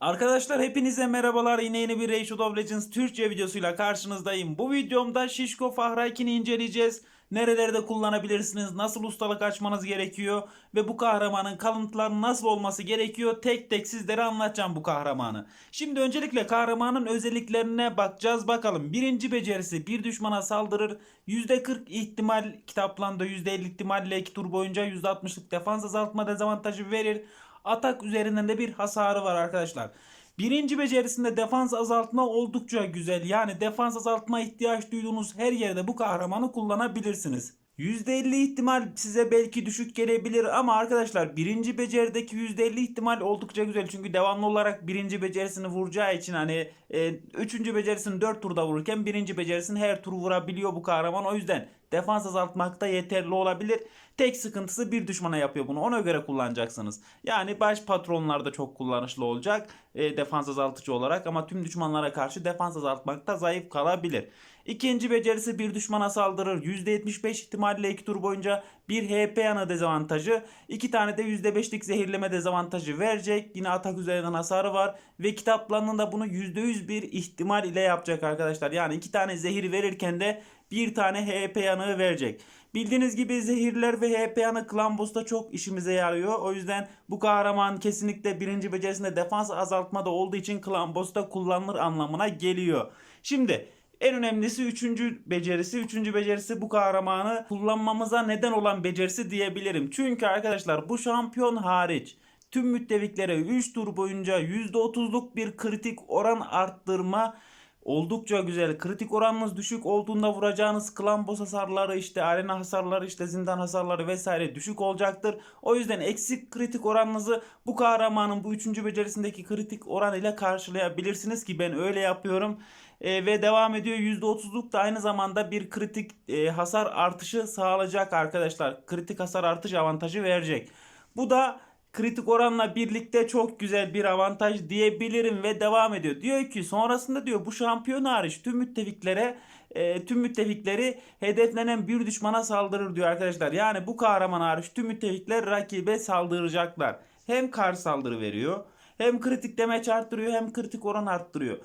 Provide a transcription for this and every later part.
Arkadaşlar hepinize merhabalar. Yine yeni bir Rage of Legends Türkçe videosuyla karşınızdayım. Bu videomda Şişko Fahrakin'i inceleyeceğiz. Nerelerde kullanabilirsiniz, nasıl ustalık açmanız gerekiyor ve bu kahramanın kalıntıları nasıl olması gerekiyor tek tek sizlere anlatacağım bu kahramanı. Şimdi öncelikle kahramanın özelliklerine bakacağız bakalım. Birinci becerisi bir düşmana saldırır. %40 ihtimal kitaplandı %50 ihtimalle 2 tur boyunca %60'lık defans azaltma dezavantajı verir. Atak üzerinden de bir hasarı var arkadaşlar. Birinci becerisinde defans azaltma oldukça güzel. Yani defans azaltma ihtiyaç duyduğunuz her yerde bu kahramanı kullanabilirsiniz. %50 ihtimal size belki düşük gelebilir ama arkadaşlar birinci becerideki %50 ihtimal oldukça güzel. Çünkü devamlı olarak birinci becerisini vuracağı için hani e, üçüncü becerisini 4 turda vururken birinci becerisini her tur vurabiliyor bu kahraman. O yüzden defans azaltmakta yeterli olabilir. Tek sıkıntısı bir düşmana yapıyor bunu. Ona göre kullanacaksınız. Yani baş patronlarda çok kullanışlı olacak e, defans azaltıcı olarak ama tüm düşmanlara karşı defans azaltmakta zayıf kalabilir. İkinci becerisi bir düşmana saldırır. %75 ihtimalle 2 tur boyunca bir HP yanı dezavantajı. 2 tane de %5'lik zehirleme dezavantajı verecek. Yine atak üzerinden hasarı var. Ve kitaplarında bunu %100 bir ihtimal ile yapacak arkadaşlar. Yani 2 tane zehir verirken de bir tane HP yanığı verecek. Bildiğiniz gibi zehirler ve HP yanı Clan Boss'ta çok işimize yarıyor. O yüzden bu kahraman kesinlikle birinci becerisinde defans azaltmada olduğu için Clan Boss'ta kullanılır anlamına geliyor. Şimdi en önemlisi üçüncü becerisi. Üçüncü becerisi bu kahramanı kullanmamıza neden olan becerisi diyebilirim. Çünkü arkadaşlar bu şampiyon hariç tüm müttefiklere 3 tur boyunca %30'luk bir kritik oran arttırma oldukça güzel. Kritik oranınız düşük olduğunda vuracağınız klan boss hasarları işte arena hasarları işte zindan hasarları vesaire düşük olacaktır. O yüzden eksik kritik oranınızı bu kahramanın bu üçüncü becerisindeki kritik oran ile karşılayabilirsiniz ki ben öyle yapıyorum. E, ve devam ediyor %30'luk da aynı zamanda bir kritik e, hasar artışı sağlayacak arkadaşlar. Kritik hasar artış avantajı verecek. Bu da kritik oranla birlikte çok güzel bir avantaj diyebilirim ve devam ediyor. Diyor ki sonrasında diyor bu şampiyon hariç tüm müttefiklere e, tüm müttefikleri hedeflenen bir düşmana saldırır diyor arkadaşlar. Yani bu kahraman hariç tüm müttefikler rakibe saldıracaklar. Hem kar saldırı veriyor hem kritik demeç arttırıyor hem kritik oran arttırıyor.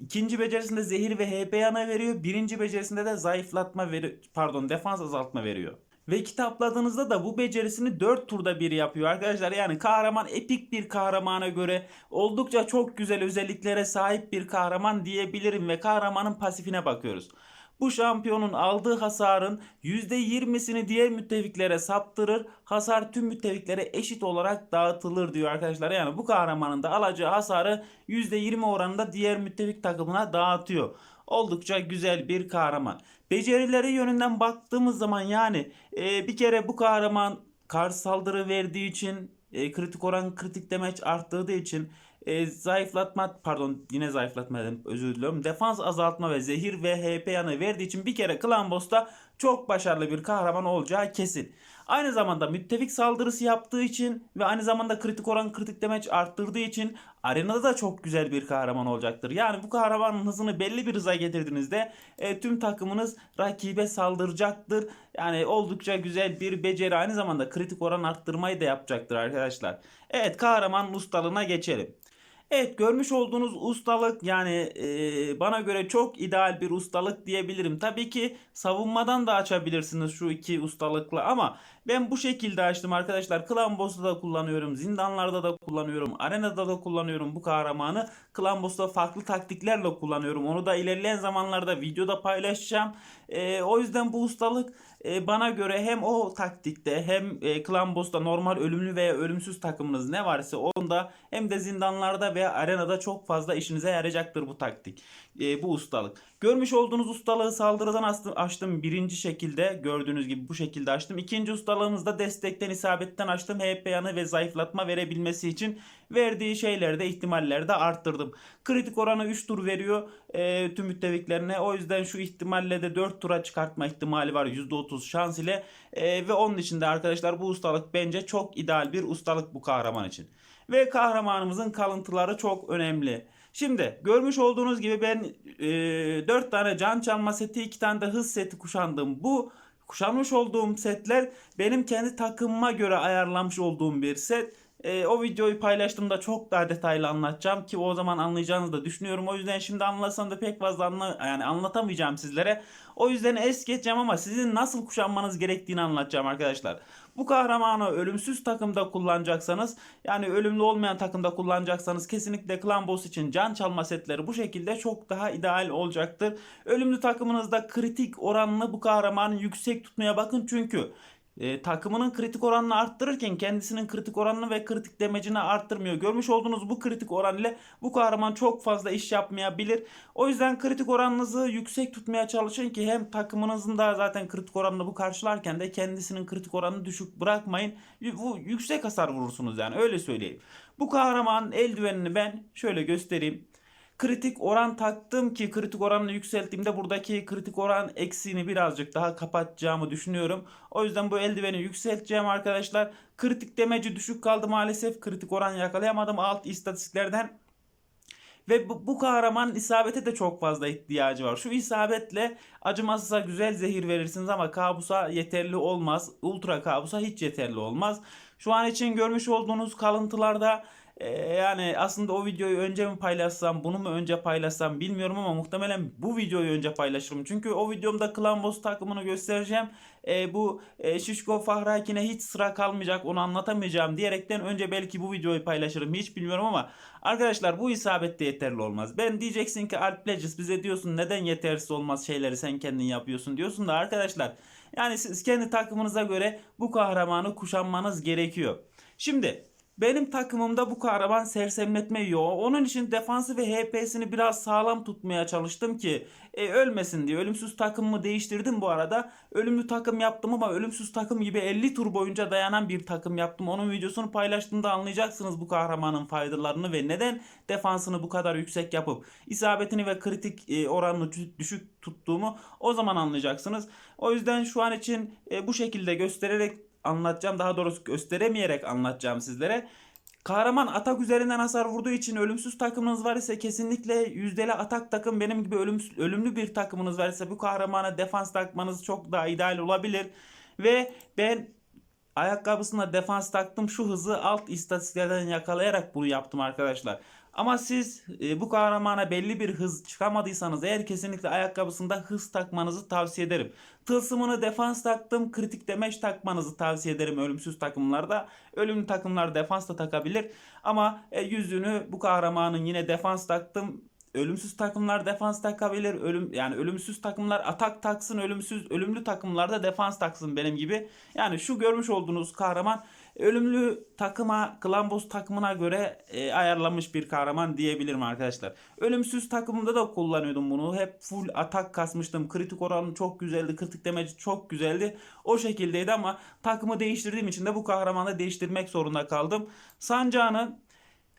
İkinci becerisinde zehir ve HP yana veriyor. Birinci becerisinde de zayıflatma veri pardon defans azaltma veriyor. Ve kitapladığınızda da bu becerisini 4 turda bir yapıyor arkadaşlar. Yani kahraman epik bir kahramana göre oldukça çok güzel özelliklere sahip bir kahraman diyebilirim ve kahramanın pasifine bakıyoruz. Bu şampiyonun aldığı hasarın %20'sini diğer müttefiklere saptırır. Hasar tüm müttefiklere eşit olarak dağıtılır diyor arkadaşlar. Yani bu kahramanın da alacağı hasarı %20 oranında diğer müttefik takımına dağıtıyor. Oldukça güzel bir kahraman. Becerileri yönünden baktığımız zaman yani e, bir kere bu kahraman karşı saldırı verdiği için e, kritik oran kritik demeç arttığı için e, zayıflatma pardon yine zayıflatma dedim özür diliyorum. Defans azaltma ve zehir ve HP yanı verdiği için bir kere Clan Boss'ta çok başarılı bir kahraman olacağı kesin. Aynı zamanda müttefik saldırısı yaptığı için ve aynı zamanda kritik oran kritik demeç arttırdığı için arenada da çok güzel bir kahraman olacaktır. Yani bu kahramanın hızını belli bir hıza getirdiğinizde e, tüm takımınız rakibe saldıracaktır. Yani oldukça güzel bir beceri aynı zamanda kritik oran arttırmayı da yapacaktır arkadaşlar. Evet kahraman ustalığına geçelim. Evet görmüş olduğunuz ustalık yani e, bana göre çok ideal bir ustalık diyebilirim. Tabii ki savunmadan da açabilirsiniz şu iki ustalıkla ama ben bu şekilde açtım arkadaşlar. Clan Boss'ta da kullanıyorum, zindanlarda da kullanıyorum, arenada da kullanıyorum bu kahramanı. Clan Boss'ta farklı taktiklerle kullanıyorum. Onu da ilerleyen zamanlarda videoda paylaşacağım. E, o yüzden bu ustalık e, bana göre hem o taktikte hem e, Clan Boss'ta normal ölümlü veya ölümsüz takımınız ne varsa onda hem de zindanlarda veya arenada çok fazla işinize yarayacaktır bu taktik. E, bu ustalık. Görmüş olduğunuz ustalığı saldırıdan açtım, birinci şekilde gördüğünüz gibi bu şekilde açtım. İkinci ustalığımızda destekten isabetten açtım. HP yanı ve zayıflatma verebilmesi için verdiği şeylerde ihtimallerde arttırdım. Kritik oranı 3 tur veriyor e, tüm müttefiklerine. O yüzden şu ihtimalle de 4 tura çıkartma ihtimali var %30 şans ile. E, ve onun için de arkadaşlar bu ustalık bence çok ideal bir ustalık bu kahraman için. Ve kahramanımızın kalıntıları çok önemli. Şimdi görmüş olduğunuz gibi ben e, 4 tane can çalma seti 2 tane de hız seti kuşandım. Bu kuşanmış olduğum setler benim kendi takımıma göre ayarlamış olduğum bir set. E, o videoyu paylaştığımda çok daha detaylı anlatacağım ki o zaman anlayacağınızı da düşünüyorum. O yüzden şimdi anlatsam da pek fazla anla, yani anlatamayacağım sizlere. O yüzden es geçeceğim ama sizin nasıl kuşanmanız gerektiğini anlatacağım arkadaşlar. Bu kahramanı ölümsüz takımda kullanacaksanız yani ölümlü olmayan takımda kullanacaksanız kesinlikle Clan Boss için can çalma setleri bu şekilde çok daha ideal olacaktır. Ölümlü takımınızda kritik oranını bu kahramanı yüksek tutmaya bakın çünkü e, takımının kritik oranını arttırırken kendisinin kritik oranını ve kritik demecini arttırmıyor. Görmüş olduğunuz bu kritik oran ile bu kahraman çok fazla iş yapmayabilir. O yüzden kritik oranınızı yüksek tutmaya çalışın ki hem takımınızın da zaten kritik oranını bu karşılarken de kendisinin kritik oranını düşük bırakmayın. Bu yüksek hasar vurursunuz yani öyle söyleyeyim. Bu kahramanın eldivenini ben şöyle göstereyim kritik oran taktım ki kritik oranını yükselttiğimde buradaki kritik oran eksiğini birazcık daha kapatacağımı düşünüyorum. O yüzden bu eldiveni yükselteceğim arkadaşlar. Kritik demeci düşük kaldı maalesef. Kritik oran yakalayamadım alt istatistiklerden. Ve bu, bu kahramanın isabete de çok fazla ihtiyacı var. Şu isabetle acımasızsa güzel zehir verirsiniz ama kabusa yeterli olmaz. Ultra kabusa hiç yeterli olmaz. Şu an için görmüş olduğunuz kalıntılarda ee, yani aslında o videoyu önce mi paylaşsam, bunu mu önce paylaşsam bilmiyorum ama muhtemelen bu videoyu önce paylaşırım. Çünkü o videomda Clan Boss takımını göstereceğim. Ee, bu e, Şişko Fahrakin'e hiç sıra kalmayacak, onu anlatamayacağım diyerekten önce belki bu videoyu paylaşırım. Hiç bilmiyorum ama arkadaşlar bu isabette yeterli olmaz. Ben diyeceksin ki Alp Legis bize diyorsun neden yetersiz olmaz şeyleri sen kendin yapıyorsun diyorsun da arkadaşlar yani siz kendi takımınıza göre bu kahramanı kuşanmanız gerekiyor. Şimdi benim takımımda bu kahraman sersemletme yok. Onun için defansı ve HP'sini biraz sağlam tutmaya çalıştım ki e, ölmesin diye. Ölümsüz takımımı değiştirdim bu arada. Ölümlü takım yaptım ama ölümsüz takım gibi 50 tur boyunca dayanan bir takım yaptım. Onun videosunu paylaştığımda anlayacaksınız bu kahramanın faydalarını ve neden defansını bu kadar yüksek yapıp isabetini ve kritik e, oranını düşük tuttuğumu o zaman anlayacaksınız. O yüzden şu an için e, bu şekilde göstererek anlatacağım. Daha doğrusu gösteremeyerek anlatacağım sizlere. Kahraman atak üzerinden hasar vurduğu için ölümsüz takımınız var ise kesinlikle yüzdeli atak takım benim gibi ölümsüz, ölümlü bir takımınız var ise bu kahramana defans takmanız çok daha ideal olabilir. Ve ben ayakkabısına defans taktım şu hızı alt istatistiklerden yakalayarak bunu yaptım arkadaşlar. Ama siz e, bu kahramana belli bir hız çıkamadıysanız eğer kesinlikle ayakkabısında hız takmanızı tavsiye ederim. Tılsımını defans taktım, kritik demeç takmanızı tavsiye ederim ölümsüz takımlarda. Ölümlü takımlar defans da takabilir. Ama e, yüzünü bu kahramanın yine defans taktım ölümsüz takımlar defans takabilir. Ölüm yani ölümsüz takımlar atak taksın, ölümsüz ölümlü takımlarda defans taksın benim gibi. Yani şu görmüş olduğunuz kahraman ölümlü takıma, Klambos takımına göre e, ayarlanmış bir kahraman diyebilirim arkadaşlar. Ölümsüz takımında da kullanıyordum bunu. Hep full atak kasmıştım. Kritik oranı çok güzeldi. Kritik demeci çok güzeldi. O şekildeydi ama takımı değiştirdiğim için de bu kahramanı değiştirmek zorunda kaldım. Sancağını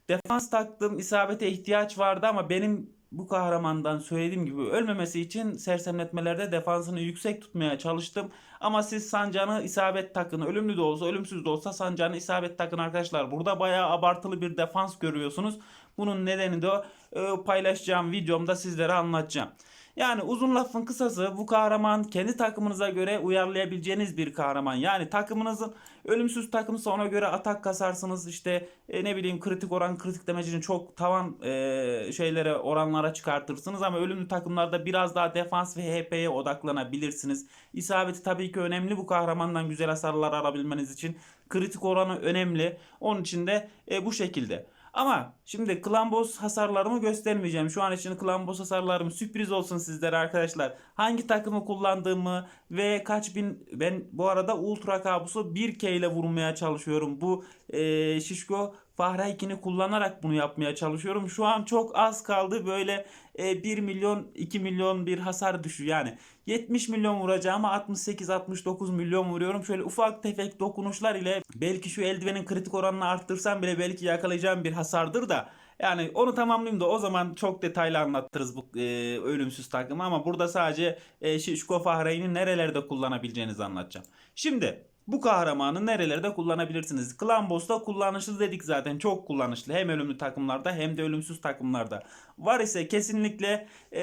defans taktım. isabete ihtiyaç vardı ama benim bu kahramandan söylediğim gibi ölmemesi için sersemletmelerde defansını yüksek tutmaya çalıştım. Ama siz sancağını isabet takın. Ölümlü de olsa ölümsüz de olsa sancağını isabet takın arkadaşlar. Burada bayağı abartılı bir defans görüyorsunuz. Bunun nedeni de e, paylaşacağım videomda sizlere anlatacağım. Yani uzun lafın kısası bu kahraman kendi takımınıza göre uyarlayabileceğiniz bir kahraman. Yani takımınızın ölümsüz takımsa ona göre atak kasarsınız. İşte e, ne bileyim kritik oran kritik demecini çok tavan e, şeylere oranlara çıkartırsınız. Ama ölümlü takımlarda biraz daha defans ve HP'ye odaklanabilirsiniz. İsabeti tabii ki önemli bu kahramandan güzel hasarlar alabilmeniz için. Kritik oranı önemli. Onun için de e, bu şekilde. Ama şimdi Klambos hasarlarımı göstermeyeceğim. Şu an için Klambos hasarlarım sürpriz olsun sizlere arkadaşlar. Hangi takımı kullandığımı ve kaç bin... Ben bu arada Ultra Kabusu 1K ile vurmaya çalışıyorum. Bu e, Şişko Fahreykini kullanarak bunu yapmaya çalışıyorum. Şu an çok az kaldı. Böyle e, 1 milyon 2 milyon bir hasar düşüyor. Yani 70 milyon vuracağıma 68-69 milyon vuruyorum. Şöyle ufak tefek dokunuşlar ile belki şu eldivenin kritik oranını arttırsam bile belki yakalayacağım bir hasardır da yani onu tamamlayayım da o zaman çok detaylı anlatırız bu e, ölümsüz takımı ama burada sadece e, Şişko Fahreyn'i nerelerde kullanabileceğinizi anlatacağım. Şimdi bu kahramanı nerelerde kullanabilirsiniz? Clan Boss'ta kullanışlı dedik zaten. Çok kullanışlı. Hem ölümlü takımlarda hem de ölümsüz takımlarda. Var ise kesinlikle ee,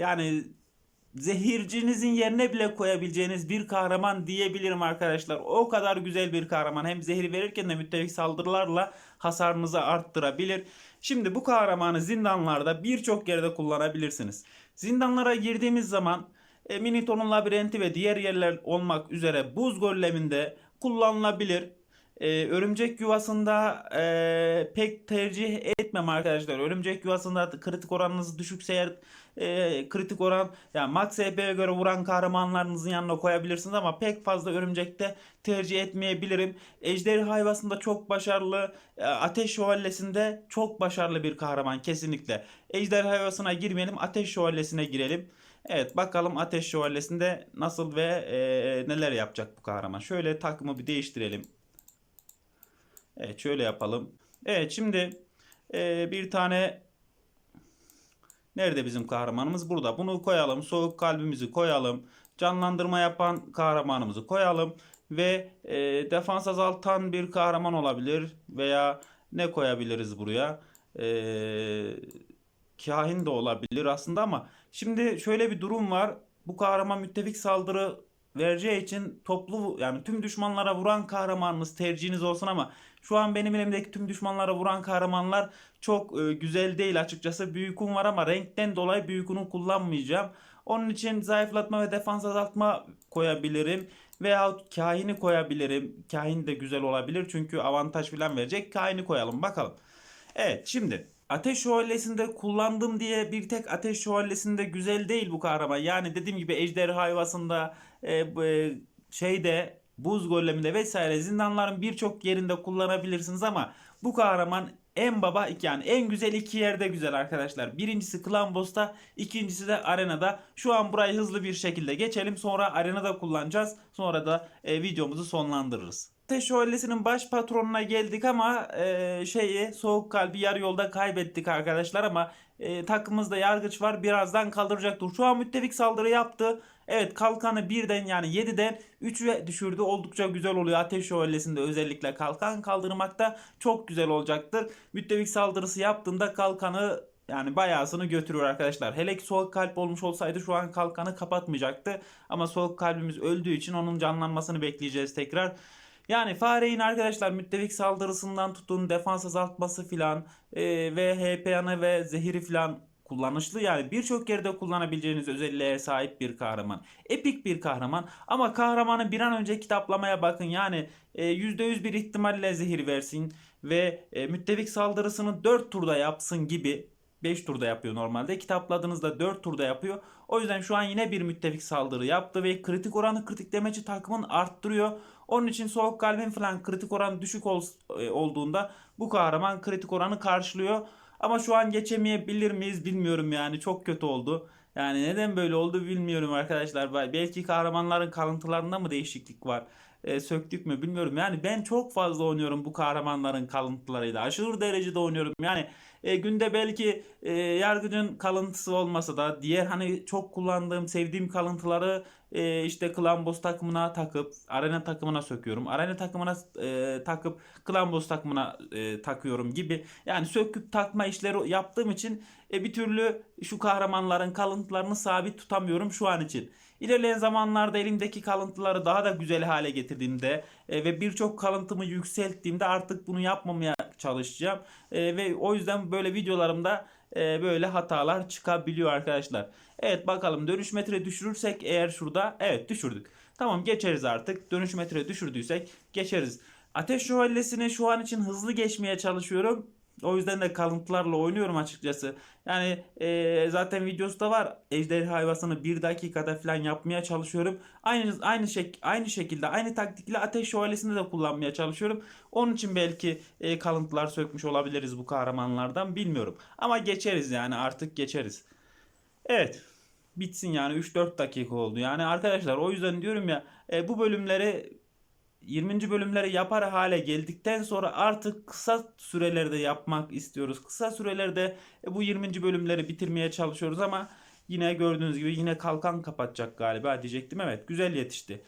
yani zehircinizin yerine bile koyabileceğiniz bir kahraman diyebilirim arkadaşlar. O kadar güzel bir kahraman. Hem zehir verirken de müttefik saldırılarla hasarınızı arttırabilir. Şimdi bu kahramanı zindanlarda birçok yerde kullanabilirsiniz. Zindanlara girdiğimiz zaman e, Miniton'un labirenti ve diğer yerler olmak üzere buz golleminde kullanılabilir. E, örümcek yuvasında e, pek tercih etmem arkadaşlar. Örümcek yuvasında kritik oranınız düşükse eğer e, kritik oran yani max HP'ye göre vuran kahramanlarınızın yanına koyabilirsiniz ama pek fazla örümcekte tercih etmeyebilirim. Ejderha hayvasında çok başarılı, e, ateş şövalyesinde çok başarılı bir kahraman kesinlikle. Ejderha hayvasına girmeyelim, ateş şövalyesine girelim. Evet bakalım Ateş Şövalyesi'nde nasıl ve e, neler yapacak bu kahraman. Şöyle takımı bir değiştirelim. Evet şöyle yapalım. Evet şimdi e, bir tane nerede bizim kahramanımız? Burada. Bunu koyalım. Soğuk kalbimizi koyalım. Canlandırma yapan kahramanımızı koyalım. Ve e, defans azaltan bir kahraman olabilir. Veya ne koyabiliriz buraya? Eee kahin de olabilir aslında ama şimdi şöyle bir durum var. Bu kahraman müttefik saldırı vereceği için toplu yani tüm düşmanlara vuran kahramanınız tercihiniz olsun ama şu an benim elimdeki tüm düşmanlara vuran kahramanlar çok e, güzel değil açıkçası. Büyükün var ama renkten dolayı büyükünü kullanmayacağım. Onun için zayıflatma ve defans azaltma koyabilirim. Veyahut kahini koyabilirim. Kahin de güzel olabilir çünkü avantaj falan verecek. Kahini koyalım bakalım. Evet şimdi Ateş Şövalyesi'nde kullandım diye bir tek Ateş Şövalyesi'nde güzel değil bu kahraman. Yani dediğim gibi Ejderha Hayvası'nda e, e, şeyde buz golleminde vesaire zindanların birçok yerinde kullanabilirsiniz ama bu kahraman en baba iki yani en güzel iki yerde güzel arkadaşlar. Birincisi Clan ikincisi de arenada. Şu an burayı hızlı bir şekilde geçelim. Sonra arenada kullanacağız. Sonra da e, videomuzu sonlandırırız. Ateş Şövalyesi'nin baş patronuna geldik ama e, şeyi soğuk kalbi yarı yolda kaybettik arkadaşlar ama e, takımımızda yargıç var birazdan kaldıracaktır. Şu an müttefik saldırı yaptı. Evet kalkanı birden yani 7'den 3'e düşürdü. Oldukça güzel oluyor. Ateş Şövalyesi'nde özellikle kalkan kaldırmakta çok güzel olacaktır. Müttefik saldırısı yaptığında kalkanı yani bayağısını götürüyor arkadaşlar. Hele ki soğuk kalp olmuş olsaydı şu an kalkanı kapatmayacaktı. Ama soğuk kalbimiz öldüğü için onun canlanmasını bekleyeceğiz tekrar. Yani Fare'in arkadaşlar müttefik saldırısından tutun defans azaltması filan e, ve HP yanı ve zehiri filan kullanışlı yani birçok yerde kullanabileceğiniz özelliğe sahip bir kahraman. Epik bir kahraman ama kahramanı bir an önce kitaplamaya bakın yani e, %100 bir ihtimalle zehir versin ve e, müttefik saldırısını 4 turda yapsın gibi 5 turda yapıyor normalde. Kitapladığınızda 4 turda yapıyor. O yüzden şu an yine bir müttefik saldırı yaptı ve kritik oranı kritik demeci takımın arttırıyor. Onun için soğuk kalbin falan kritik oran düşük ol, e, olduğunda bu kahraman kritik oranı karşılıyor. Ama şu an geçemeyebilir miyiz bilmiyorum yani çok kötü oldu. Yani neden böyle oldu bilmiyorum arkadaşlar. Belki kahramanların kalıntılarında mı değişiklik var? E, söktük mü bilmiyorum. Yani ben çok fazla oynuyorum bu kahramanların kalıntılarıyla. Aşırı derecede oynuyorum. Yani e, günde belki e, yargıcın kalıntısı olmasa da diğer hani çok kullandığım, sevdiğim kalıntıları e, işte Klambos takımına takıp arena takımına söküyorum. Arena takımına e, takıp Klambos takımına e, takıyorum gibi. Yani söküp takma işleri yaptığım için e, bir türlü şu kahramanların kalıntılarını sabit tutamıyorum şu an için. İlerleyen zamanlarda elimdeki kalıntıları daha da güzel hale getirdiğimde e, ve birçok kalıntımı yükselttiğimde artık bunu yapmamaya çalışacağım. E, ve o yüzden böyle videolarımda e, böyle hatalar çıkabiliyor arkadaşlar. Evet bakalım dönüş metre düşürürsek eğer şurada evet düşürdük. Tamam geçeriz artık. Dönüş metre düşürdüysek geçeriz. Ateş şövalyesini şu an için hızlı geçmeye çalışıyorum. O yüzden de kalıntılarla oynuyorum açıkçası. Yani e, zaten videosu da var. Ejderha hayvasını bir dakikada falan yapmaya çalışıyorum. Aynı aynı şek aynı şekilde aynı taktikle ateş şövalyesini de kullanmaya çalışıyorum. Onun için belki e, kalıntılar sökmüş olabiliriz bu kahramanlardan bilmiyorum. Ama geçeriz yani artık geçeriz. Evet. Bitsin yani 3-4 dakika oldu. Yani arkadaşlar o yüzden diyorum ya e, bu bölümleri 20. bölümleri yapar hale geldikten sonra artık kısa sürelerde yapmak istiyoruz. Kısa sürelerde e, bu 20. bölümleri bitirmeye çalışıyoruz ama yine gördüğünüz gibi yine kalkan kapatacak galiba diyecektim. Evet güzel yetişti.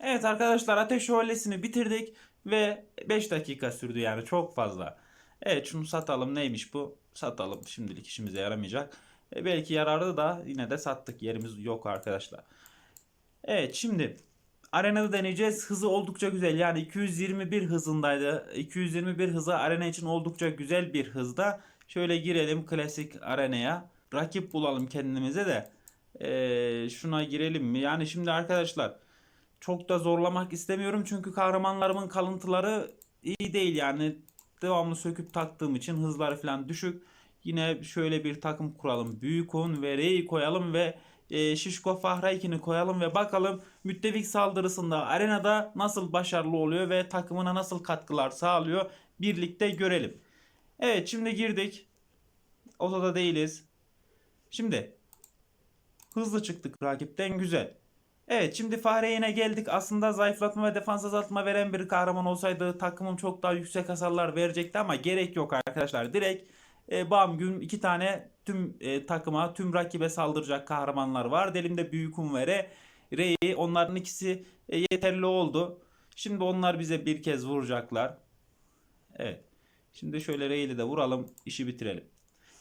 Evet arkadaşlar Ateş Şövalyesi'ni bitirdik ve 5 dakika sürdü yani çok fazla. Evet şunu satalım neymiş bu? Satalım şimdilik işimize yaramayacak. E, belki yararlı da yine de sattık. Yerimiz yok arkadaşlar. Evet şimdi arenada deneyeceğiz. Hızı oldukça güzel. Yani 221 hızındaydı. 221 hızı arena için oldukça güzel bir hızda. Şöyle girelim klasik arenaya. Rakip bulalım kendimize de. Ee, şuna girelim mi? Yani şimdi arkadaşlar çok da zorlamak istemiyorum. Çünkü kahramanlarımın kalıntıları iyi değil yani. Devamlı söküp taktığım için hızları falan düşük. Yine şöyle bir takım kuralım. Büyükun ve R'yi koyalım ve e, Şişko Fahraykin'i koyalım ve bakalım müttefik saldırısında arenada nasıl başarılı oluyor ve takımına nasıl katkılar sağlıyor birlikte görelim. Evet şimdi girdik. Odada değiliz. Şimdi hızlı çıktık rakipten güzel. Evet şimdi Fahreyn'e geldik. Aslında zayıflatma ve defans azaltma veren bir kahraman olsaydı takımım çok daha yüksek hasarlar verecekti ama gerek yok arkadaşlar. Direkt e, bam gün iki tane tüm e, takıma tüm rakibe saldıracak kahramanlar var. Elimde Büyük Unver'e Rey onların ikisi e, yeterli oldu. Şimdi onlar bize bir kez vuracaklar. Evet. Şimdi şöyle Rey'li de vuralım işi bitirelim.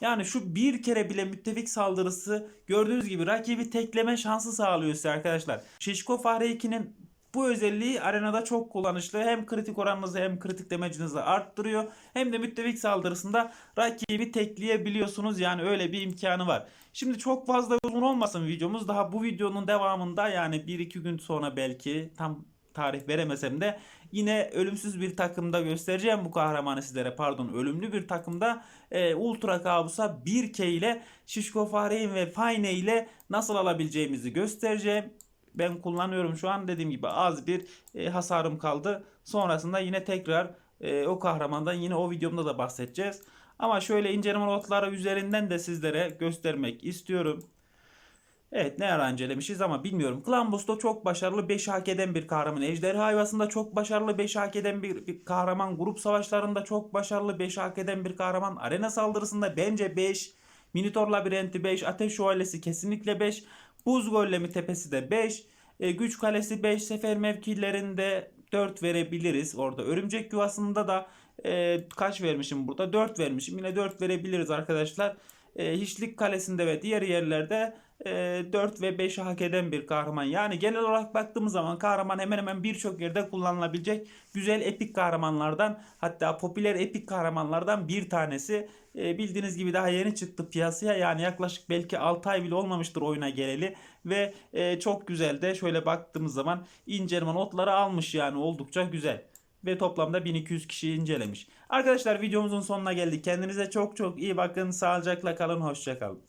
Yani şu bir kere bile müttefik saldırısı gördüğünüz gibi rakibi tekleme şansı sağlıyor size arkadaşlar. Şişko Fahre 2'nin bu özelliği arenada çok kullanışlı. Hem kritik oranınızı hem kritik damage'inizi arttırıyor. Hem de müttefik saldırısında rakibi tekleyebiliyorsunuz. Yani öyle bir imkanı var. Şimdi çok fazla uzun olmasın videomuz. Daha bu videonun devamında yani 1-2 gün sonra belki tam tarih veremesem de yine ölümsüz bir takımda göstereceğim bu kahramanı sizlere. Pardon ölümlü bir takımda e, Ultra Kabus'a 1K ile Şişko Fahreyn ve Fayne ile nasıl alabileceğimizi göstereceğim. Ben kullanıyorum şu an dediğim gibi az bir e, hasarım kaldı. Sonrasında yine tekrar e, o kahramandan yine o videomda da bahsedeceğiz. Ama şöyle inceleme notları üzerinden de sizlere göstermek istiyorum. Evet ne ara incelemişiz ama bilmiyorum. Klambus'ta çok başarılı 5 hak eden bir kahraman. Ejderha Ayvası'nda çok başarılı 5 hak eden bir, bir kahraman. Grup savaşlarında çok başarılı 5 hak eden bir kahraman. Arena saldırısında bence 5. Minotaur Labirenti 5. Ateş Şövalyesi kesinlikle 5. Buz Gollemi Tepesi de 5. E, güç Kalesi 5. Sefer mevkilerinde 4 verebiliriz. Orada Örümcek Yuvası'nda da e, kaç vermişim burada? 4 vermişim. Yine 4 verebiliriz arkadaşlar. E, Hiçlik Kalesi'nde ve diğer yerlerde 4 ve 5 hak eden bir kahraman. Yani genel olarak baktığımız zaman kahraman hemen hemen birçok yerde kullanılabilecek güzel epik kahramanlardan hatta popüler epik kahramanlardan bir tanesi. E, bildiğiniz gibi daha yeni çıktı piyasaya. Yani yaklaşık belki 6 ay bile olmamıştır oyuna geleli ve e, çok güzel de şöyle baktığımız zaman inceleme notları almış yani oldukça güzel ve toplamda 1200 kişi incelemiş. Arkadaşlar videomuzun sonuna geldik. Kendinize çok çok iyi bakın. Sağlıcakla kalın. Hoşçakalın.